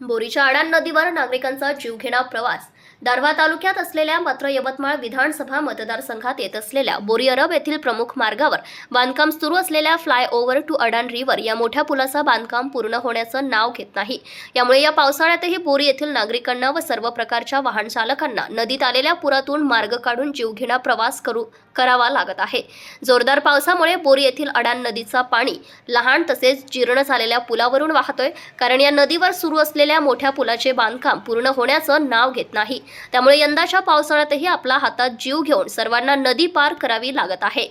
बोरीच्या आडान नदीवर नागरिकांचा जीवघेणा प्रवास. दारव्हा तालुक्यात असलेल्या मात्र यवतमाळ विधानसभा मतदारसंघात येत असलेल्या बोरी अरब येथील प्रमुख मार्गावर बांधकाम सुरू असलेल्या फ्लायओव्हर टू अडान रिव्हर या मोठ्या पुलाचं बांधकाम पूर्ण होण्याचं नाव घेत नाही. यामुळे या पावसाळ्यातही बोरी येथील नागरिकांना व सर्व प्रकारच्या वाहन चालकांना नदीत आलेल्या पुरातून मार्ग काढून जीवघेणा प्रवास करू करावा लागत आहे. जोरदार पावसामुळे बोरी येथील अडान नदीचा पाणी लहान तसेच जीर्ण झालेल्या पुलावरून वाहतोय कारण या नदीवर सुरू असलेल्या मोठ्या पुलाचे बांधकाम पूर्ण होण्याचं नाव घेत नाही. त्यामुळे यंदाच्या पावसाळ्यातही आपला हातात जीव घेऊन सर्वांना नदी पार करावी लागत आहे.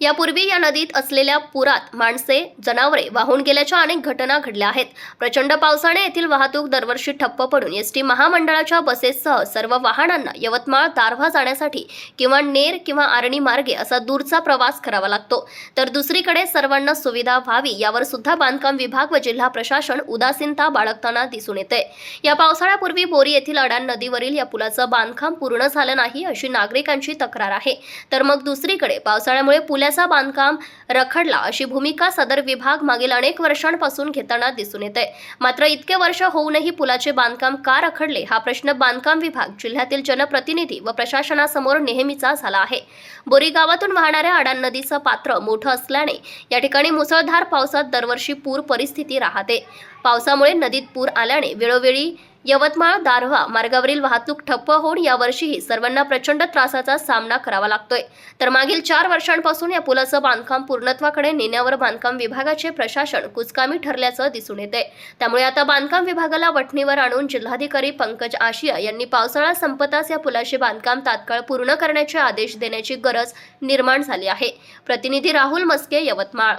यापूर्वी या नदीत असलेल्या पुरात माणसे जनावरे वाहून गेल्याच्या अनेक घटना घडल्या आहेत. प्रचंड पावसाने येथील वाहतूक दरवर्षी ठप्प पडून एस टी महामंडळाच्या बसेससह सर्व वाहनांना यवतमाळ दारव्हा जाण्यासाठी किंवा नेर किंवा आरणी मार्गे असा दूरचा प्रवास करावा लागतो. तर दुसरीकडे सर्वांना सुविधा व्हावी यावर सुद्धा बांधकाम विभाग व जिल्हा प्रशासन उदासीनता बाळगताना दिसून येते. या पावसाळ्यापूर्वी बोरी येथील अडाण नदीवरील या पुलाचं बांधकाम पूर्ण झालं नाही अशी नागरिकांची तक्रार आहे. तर मग दुसरीकडे पावसाळ्यामुळे पुलाचा बांधकाम रखडला अशी भूमिका सदर विभाग मागील अनेक वर्षांपासून घेताना दिसून येते. मात्र इतके वर्ष होऊनही पुलाचे बांधकाम का रखडले हा प्रश्न बांधकाम विभाग जिल्ह्यातील जनप्रतिनिधी व प्रशासनासमोर नेहमीचा झाला आहे. बोरी गावातून वाहणाऱ्या अडाण नदीचं पात्र मोठं असल्याने या ठिकाणी मुसळधार पावसात दरवर्षी पूर परिस्थिती राहते. पावसामुळे नदीत पूर आल्याने वेळोवेळी यवतमाळ दारव्हा मार्गावरील वाहतूक ठप्प होऊन यावर्षीही सर्वांना प्रचंड त्रासाचा सामना करावा लागतोय. तर मागील चार वर्षांपासून या पुलाचं बांधकाम पूर्णत्वाकडे नेण्यावर बांधकाम विभागाचे प्रशासन कुचकामी ठरल्याचं दिसून येते त्यामुळे आता बांधकाम विभागाला वठणीवर आणून जिल्हाधिकारी पंकज आशिया यांनी पावसाळा संपताच या पुलाचे बांधकाम तात्काळ पूर्ण करण्याचे आदेश देण्याची गरज निर्माण झाली आहे. प्रतिनिधी राहुल मस्के यवतमाळ.